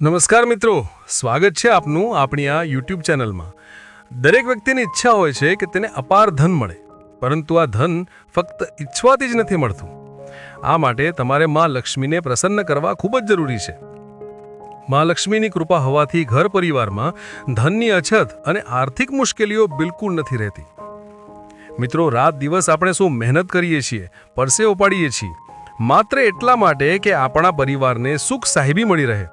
નમસ્કાર મિત્રો, સ્વાગત છે આપનું આપણી આ યુટ્યુબ ચેનલમાં. દરેક વ્યક્તિની ઈચ્છા હોય છે કે તેને અપાર ધન મળે, પરંતુ આ ધન ફક્ત ઈચ્છવાથી જ નથી મળતું. આ માટે તમારે માં લક્ષ્મીને પ્રસન્ન કરવા ખૂબ જ જરૂરી છે. માં લક્ષ્મીની કૃપા હોવાથી ઘર પરિવારમાં ધનની અછત અને આર્થિક મુશ્કેલીઓ બિલકુલ નથી રહેતી. મિત્રો, રાત દિવસ આપણે શું મહેનત કરીએ છીએ, પરસે ઉપાડીએ છીએ? માત્ર એટલા માટે કે આપણા પરિવારને સુખ સાહેબી મળી રહે.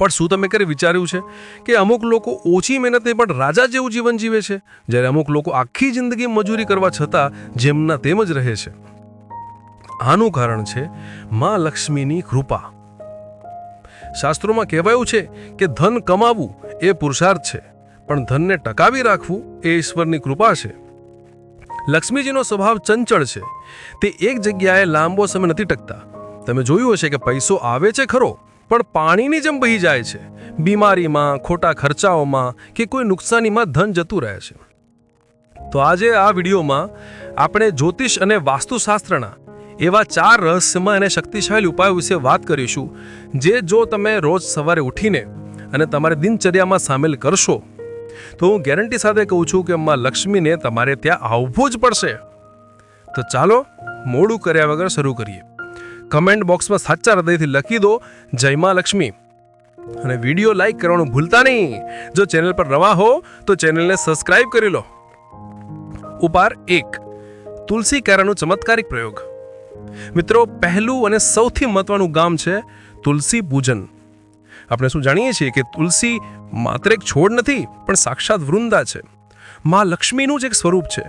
પણ શું તમે ક્યારે વિચાર્યું છે કે અમુક લોકો ઓછી મહેનતે પણ રાજા જેવું જીવન જીવે છે? જ્યારે અમુક લોકો આખી જિંદગી મજૂરી કરવા છતાં જેમના તેમ જ રહે છે. આનું કારણ છે મા લક્ષ્મીની કૃપા. શાસ્ત્રોમાં કહેવાયું છે કે ધન કમાવવું એ પુરુષાર્થ છે, પણ ધનને ટકાવી રાખવું એ ઈશ્વરની કૃપા છે. લક્ષ્મીજીનો સ્વભાવ ચંચળ છે. તે એક જગ્યાએ લાંબો સમય નથી ટકતા. તમે જોયું હશે કે પૈસો આવે છે ખરો પણ પાણીની જેમ બહી જાય છે. બીમારીમાં, ખોટા ખર્ચાઓમાં કે કોઈ નુકસાનીમાં ધન જતું રહે છે. તો આજે આ વિડીયોમાં આપણે જ્યોતિષ અને વાસ્તુશાસ્ત્રના એવા ચાર રહસ્યમાં અને શક્તિશાળી ઉપાયો વિશે વાત કરીશું, જે જો તમે રોજ સવારે ઉઠીને અને તમારી દિનચર્યામાં સામેલ કરશો, તો હું ગેરંટી સાથે કહું છું કે માં લક્ષ્મીને તમારે ત્યાં આવવું જ પડશે. તો ચાલો, મોડું કર્યા વગર શરૂ કરીએ. કમેન્ટ બોક્સમાં સાચા હૃદયથી લખી દો. જય માં લક્ષ્મી. અને વીડિયો લાઈક કરવાનું ભૂલતા નહીં. જો ચેનલ પર નવા હો, તો ચેનલને સબસ્ક્રાઇબ કરી લો. ઉપાર એક. તુલસી કેરાનો ચમત્કારિક પ્રયોગ. મિત્રો, પહેલું અને સૌથી મહત્વનું ગામ છે તુલસી પૂજન. આપણે શું જાણીએ છીએ કે તુલસી માત્ર એક છોડ નથી, પણ સાક્ષાત વૃંદા છે. મા લક્ષ્મીનું જ એક સ્વરૂપ છે.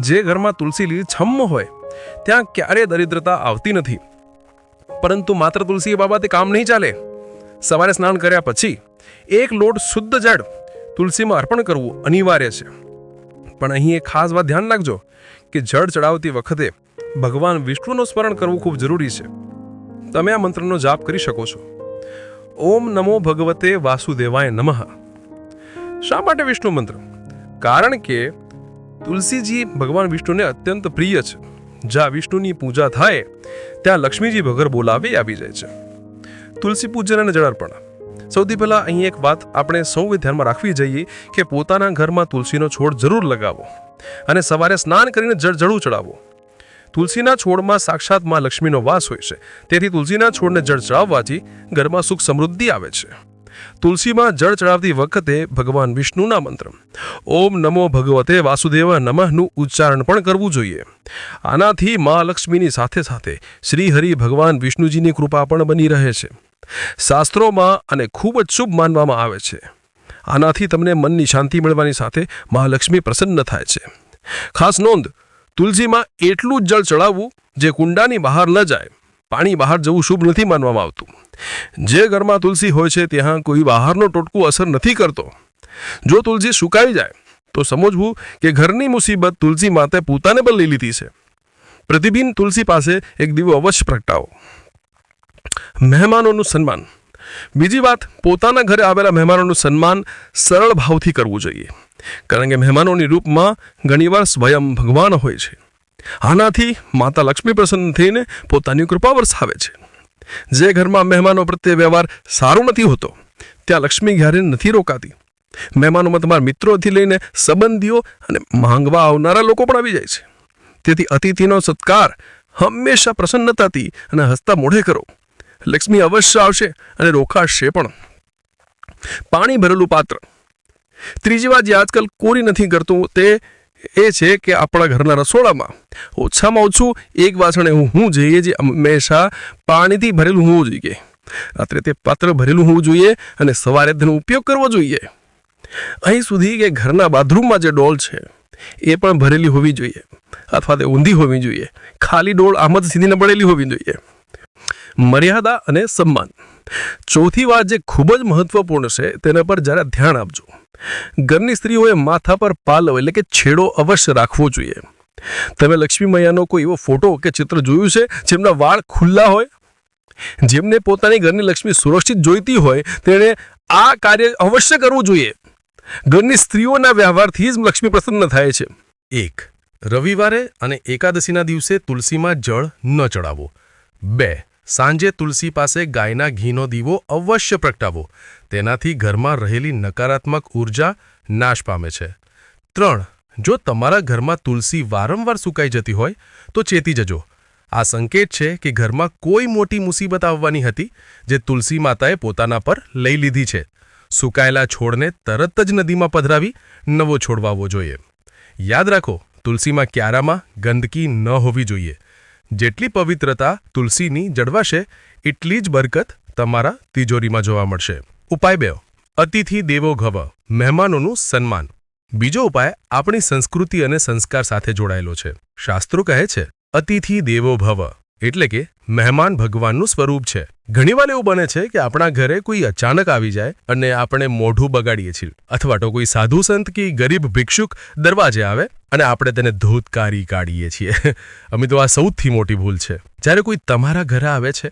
જે ઘરમાં તુલસી લીલી છમ્મ હોય ત્યાં ક્યારેય દરિદ્રતા આવતી નથી. પરંતુ માત્ર તુલસી બાબતે કામ નહીં ચાલે. સવારે સ્નાન કર્યા પછી એક લોટ શુદ્ધ જળ તુલસીમાં અર્પણ કરવું અનિવાર્ય છે. પણ અહીં એક ખાસ વાત ધ્યાન રાખજો કે જળ ચડાવતી વખતે ભગવાન વિષ્ણુનું સ્મરણ કરવું ખૂબ જરૂરી છે. તમે આ મંત્રનો જાપ કરી શકો છો. ઓમ નમો ભગવતે વાસુદેવાય નમઃ. શા માટે વિષ્ણુ મંત્ર? કારણ કે તુલસીજી ભગવાન વિષ્ણુને અત્યંત પ્રિય છે. જ્યાં વિષ્ણુની પૂજા થાય, ત્યાં લક્ષ્મીજી ભગર બોલાવી આવી જાય છે. તુલસી પૂજન અને જળાર્પણ. સૌથી પહેલાં અહીં એક વાત આપણે સૌએ ધ્યાનમાં રાખવી જોઈએ કે પોતાના ઘરમાં તુલસીનો છોડ જરૂર લગાવો અને સવારે સ્નાન કરીને જળ જળું ચડાવો તુલસીના છોડમાં સાક્ષાતમાં લક્ષ્મીનો વાસ હોય છે. તેથી તુલસીના છોડને જળ ચડાવવાથી ઘરમાં સુખ સમૃદ્ધિ આવે છે. તુલસીમાં જળ ચડાવતી વખતે ભગવાન વિષ્ણુના મંત્ર. ઓમ નમો ભગવતે વાસુદેવ નમઃનું ઉચ્ચારણ પણ કરવું જોઈએ. આનાથી મા લક્ષ્મીની સાથે સાથે શ્રી હરિ ભગવાન વિષ્ણુજીની કૃપા પણ બની રહે છે. શાસ્ત્રોમાં અને ખૂબ જ શુભ માનવામાં આવે છે. આનાથી તમને મનની શાંતિ મળવાની સાથે મહાલક્ષ્મી પ્રસન્ન થાય છે. ખાસ નોંધ, તુલસીમાં એટલું જ જળ ચડાવવું, જે કુંડાની બહાર ન જાય પાણી બહાર જવું શુભ નથી માનવામાં આવતું. જે ઘરમાં તુલસી હોય છે, ત્યાં કોઈ બહારનો ટોટકું અસર નથી કરતો. જો તુલસી સુકાઈ જાય, તો સમજવું કે ઘરની મુસીબત તુલસી માતે પોતાને પણ લઈ લીધી છે. પ્રતિબિંબ તુલસી પાસે એક દીવો અવશ્ય પ્રગટાવો. મહેમાનોનું સન્માન. બીજી વાત, પોતાના ઘરે આવેલા મહેમાનોનું સન્માન સરળ ભાવથી કરવું જોઈએ. કારણ કે મહેમાનોની રૂપમાં ઘણીવાર સ્વયં ભગવાન હોય છે. આનાથી માતા લક્ષ્મી પ્રસન્ન થઈને પોતાની કૃપા વરસાવે છે. જે ઘરમાં મહેમાનો પ્રત્યે વ્યવહાર સારો નથી હોતો, ત્યાં લક્ષ્મી ક્યારે નથી રોકાતી. મહેમાનોમાં તમારા મિત્રોથી લઈને સંબંધીઓ અને માંગવા આવનારા લોકો પણ આવી જાય છે. તેથી અતિથિનો સત્કાર હંમેશા પ્રસન્નતાથી અને હસતા મોઢે કરો. લક્ષ્મી અવશ્ય આવશે અને રોકાશે પણ. પાણી ભરેલું પાત્ર. ત્રીજી વાત જે આજકાલ કોરી નથી કરતું તે એ છે કે આપણા ઘરના રસોડામાં ઓછામાં ઓછું એક વાસણ એવું હું જોઈએ જે હંમેશા પાણીથી ભરેલું હોવું જોઈએ. રાત્રે તે પાત્ર ભરેલું હોવું જોઈએ અને સવારે તેનો ઉપયોગ કરવો જોઈએ. અહીં સુધી કે ઘરના બાથરૂમમાં જે ડોલ છે, એ પણ ભરેલી હોવી જોઈએ. અથવા તે ઊંધી હોવી જોઈએ. ખાલી ડોળ આમ જ સીધી ન પડેલી હોવી જોઈએ. મર્યાદા અને સન્માન. ચોથી વાત જે ખૂબ જ મહત્વપૂર્ણ છે, તેના પર જરા ધ્યાન આપજો. ઘરની સ્ત્રીઓએ માથા પર પાલવ એટલે કે છેડો અવશ્ય રાખવો જોઈએ. તમે લક્ષ્મી મૈયાનો કોઈ એવો ફોટો કે ચિત્ર જોયું છે, જેમના વાળ ખુલ્લા હોય? જેમને પોતાની ઘરની લક્ષ્મી સુરક્ષિત જોઈતી હોય, તેણે આ કાર્ય અવશ્ય કરવું જોઈએ. ઘરની સ્ત્રીઓના વ્યવહારથી જ લક્ષ્મી પ્રસન્ન થાય છે. એક, રવિવારે અને એકાદશીના દિવસે તુલસીમાં જળ ન ચડાવો. બે સાંજે તુલસી પાસે ગાયના ઘીનો દીવો અવશ્ય પ્રગટાવો. તેનાથી ઘરમાં રહેલી નકારાત્મક ઊર્જા નાશ પામે છે. ત્રણ, જો તમારા ઘરમાં તુલસી વારંવાર સુકાઈ જતી હોય, તો ચેતી જજો. આ સંકેત છે કે ઘરમાં કોઈ મોટી મુસીબત આવવાની હતી જે તુલસી માતાએ પોતાના પર લઈ લીધી છે. સુકાયેલા છોડને તરત જ નદીમાં પધરાવી નવો છોડ વાવવો જોઈએ. યાદ રાખો, તુલસીમાં ક્યારામાં ગંદકી ન હોવી જોઈએ. જેટલી પવિત્રતા તુલસીની જળવાશે એટલી જ બરકત તમારા તિજોરીમાં જોવા મળશે. ઉપાય બે. અતિથિ દેવો ઘવ. મહેમાનોનું સન્માન. બીજો ઉપાય આપણી સંસ્કૃતિ અને સંસ્કાર સાથે જોડાયેલો છે. શાસ્ત્રો કહે છે, અતિથિ દેવો ભવ એટલે કે મહેમાન ભગવાનનું સ્વરૂપ છે. ઘણીવાર એવું બને છે કે આપણા ઘરે કોઈ અચાનક આવી જાય અને આપણે મોઢું બગાડીએ છીએ. અથવા તો કોઈ સાધુ સંત કે ગરીબ ભિક્ષુક દરવાજે આવે અને આપણે તેને ધોધકારી કાઢીએ છીએ. અમે તો આ સૌથી મોટી ભૂલ છે. જ્યારે કોઈ તમારા ઘરે આવે છે,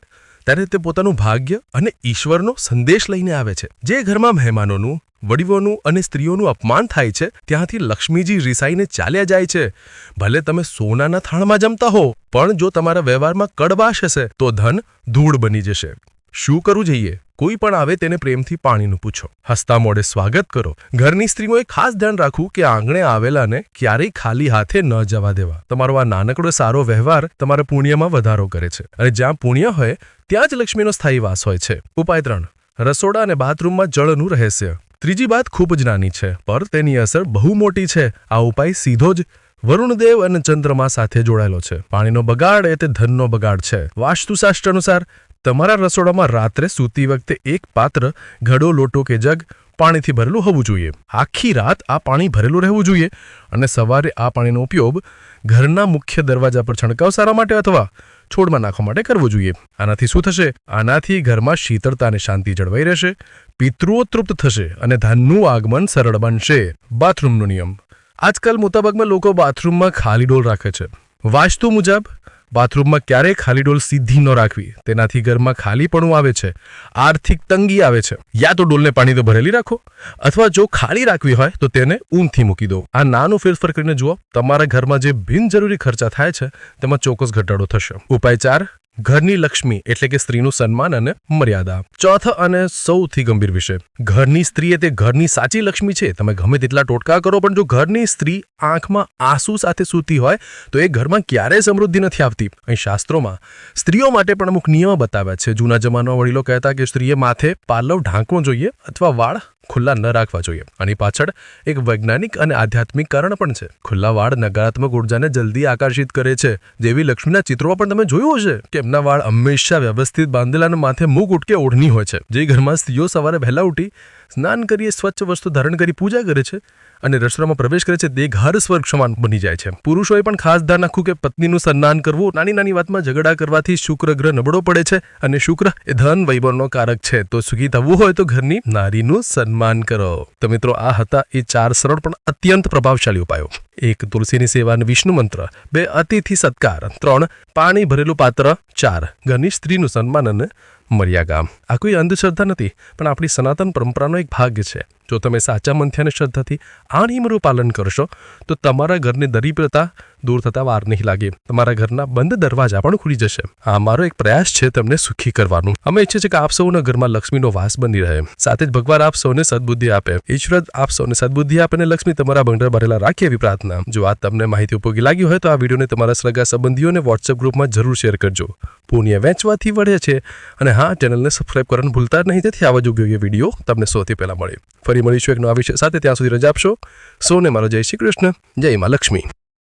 ત્યારે તે પોતાનું ભાગ્ય અને ઈશ્વરનો સંદેશ લઈને આવે છે. જે ઘરમાં મહેમાનોનું વડીવોનું અને સ્ત્રીઓનું અપમાન થાય છે, ત્યાંથી લક્ષ્મીજી રિસાઈને ચાલ્યા જાય છે. ભલે તમે સોનાના થાણમાં જમતા હો, પણ જો તમારા વ્યવહારમાં કડવાશ હશે, તો ધન ધૂળ બની જશે. શું કરવું જોઈએ? કોઈ પણ આવે તેને પ્રેમથી પાણીનું પૂછો. હસતા મોડે સ્વાગત કરો. ઘરની સ્ત્રીઓએ ખાસ ધ્યાન રાખવું કે આંગણે આવેલાને ક્યારેય ખાલી હાથે ન જવા દેવા. તમારો આ નાનકડો સારો વ્યવહાર તમારા પુણ્યમાં વધારો કરે છે. અને જ્યાં પુણ્ય હોય, ત્યાં જ લક્ષ્મીનો સ્થાયી વાસ હોય છે. ઉપાય ત્રણ. રસોડા અને બાથરૂમમાં જળનું રહસ્ય. ત્રીજી વાત ખૂબ જ નાની છે, પર તેની અસર બહુ મોટી છે. આ ઉપાય સીધો જ વરુણદેવ અને ચંદ્રમા સાથે જોડાયેલો છે. પાણીનો બગાડ એ તે ધનનો બગાડ છે. વાસ્તુશાસ્ત્ર અનુસાર તમારા રસોડામાં રાત્રે સૂતી વખતે એક પાત્ર, ઘડો, લોટો કે જગ પાણીથી ભરેલું હોવું જોઈએ. આખી રાત આ પાણી ભરેલું રહેવું જોઈએ અને સવારે આ પાણીનો ઉપયોગ ઘરના મુખ્ય દરવાજા પર છંટકાવ સારા માટે અથવા છોડમાં નાખવા માટે કરવો જોઈએ. આનાથી શું થશે? આનાથી ઘરમાં શીતળતા અને શાંતિ જળવાઈ રહેશે, પિતૃઓ તૃપ્ત થશે અને ધનનું આગમન સરળ બનશે. બાથરૂમનો નિયમ. આજકાલ મોટાભાગમાં લોકો બાથરૂમમાં ખાલી ડોલ રાખે છે. વાસ્તુ મુજબ બાથરૂમમાં ક્યારેય ખાલી ડોલ સીધી ન રાખવી. તેનાથી ઘરમાં ખાલીપણું આવે છે. આર્થિક તંગી આવે છે. યા તો ડોલને પાણી તો ભરેલી રાખો, અથવા જો ખાલી રાખવી હોય તો તેને ઊંઘથી મૂકી દો. આ નાનું ફેરફાર કરીને જુઓ, તમારા ઘરમાં જે બિનજરૂરી ખર્ચા થાય છે, તેમાં ચોક્કસ ઘટાડો થશે. ઉપાય ચાર ઘરની લક્ષ્મી એટલે કે સ્ત્રીનું સન્માન અને મર્યાદા. ચોથા અને સૌથી ગંભીર વિષય. ઘરની સ્ત્રી એ તે ઘરની સાચી લક્ષ્મી છે. તમે ગમે તેટલા ટોટકા કરો, પણ જો ઘરની સ્ત્રી આંખમાં આંસુ સાથે સૂતી હોય, તો એ ઘરમાં ક્યારેય સમૃદ્ધિ નથી આવતી. અહીં શાસ્ત્રોમાં સ્ત્રીઓ માટે પણ અમુક નિયમો બતાવ્યા છે. જૂના જમાનામાં વડીલો કહેતા કે સ્ત્રીએ માથે પાલવ ઢાંકવો જોઈએ અથવા વાળ ખુલ્લા ન રાખવા જોઈએ. આની પાછળ એક વૈજ્ઞાનિક અને આધ્યાત્મિક કારણ પણ છે. ખુલ્લા વાળ નકારાત્મક ઉર્જાને જલ્દી આકર્ષિત કરે છે. જેવી લક્ષ્મીના ચિત્રોમાં પણ તમે જોયું હશે કે એમના વાળ હંમેશા વ્યવસ્થિત બાંધેલા અને માથે મૂક ઉટકે ઓઢણી હોય છે. જે ઘરમાં સ્ત્રીઓ સવારે વહેલા ઉઠી સ્નાન કરીએ, સ્વચ્છ વસ્તુ ધારણ કરી પૂજા કરે છે અને રસોડામાં પ્રવેશ કરે છે, તે ઘર સ્વર્ગ સમાન બની જાય છે. પુરુષોએ પણ ખાસ ધ્યાન રાખવું કે પત્નીનું સન્માન કરવું. નાની નાની વાતમાં ઝઘડા કરવાથી શુક્ર ગ્રહ નબળો પડે છે અને શુક્ર એ ધન વૈભવનો કારક છે. તો સુખી થવું હોય તો ઘરની નારીનું સન્માન કરો. તો મિત્રો, આ હતા એ ચાર સરળ પણ અત્યંત પ્રભાવશાળી ઉપાયો. એક, તુલસીની સેવા અને વિષ્ણુ મંત્ર. બે, અતિથિ સત્કાર. ત્રણ, પાણી ભરેલું પાત્ર. ચાર, ઘરની સ્ત્રીનું સન્માન અને મર્યાદા આ કોઈ અંધશ્રદ્ધા નથી પણ આપણી સનાતન પરંપરાનો એક ભાગ છે. જો તમે સાચા મનથી અને શ્રદ્ધાથી આ નિયમોનું પાલન કરશો, તો તમારા ઘરની દરિદ્રતા દૂર થતા વાર નહીં લાગે. તમારા ઘરના બંધ દરવાજા પણ ખુલી જશે. આ મારો એક પ્રયાસ છે તમને સુખી કરવાનું. અમે ઈચ્છીએ છીએ કે આપ સૌના ઘરમાં લક્ષ્મીનો વાસ બની રહે. સાથે જ ભગવાન આપ સૌને સદબુદ્ધિ આપે. ઈશ્વર આપ સૌને સદબુદ્ધિ આપે અને લક્ષ્મી તમારા ભંડાર ભરેલા રાખે એવી પ્રાર્થના. જો આ તમને માહિતી ઉપયોગી લાગી હોય તો આ વિડીયોને તમારા સગા સંબંધીઓને વોટ્સએપ ગ્રુપમાં જરૂર શેર કરજો. પુણ્ય વેચવાથી વળે છે. અને હા, ચેનલને સબસ્ક્રાઇબ કરવાનું ભૂલતા નહીં. તેથી આવા જ ઉપયોગી વીડિયો તમને સૌથી પહેલા મળે. ફરી મળીશું એક નવા વિષય સાથે. ત્યાં સુધી રજા આપશો. સૌને મારો જય શ્રી કૃષ્ણ. જય માં લક્ષ્મી.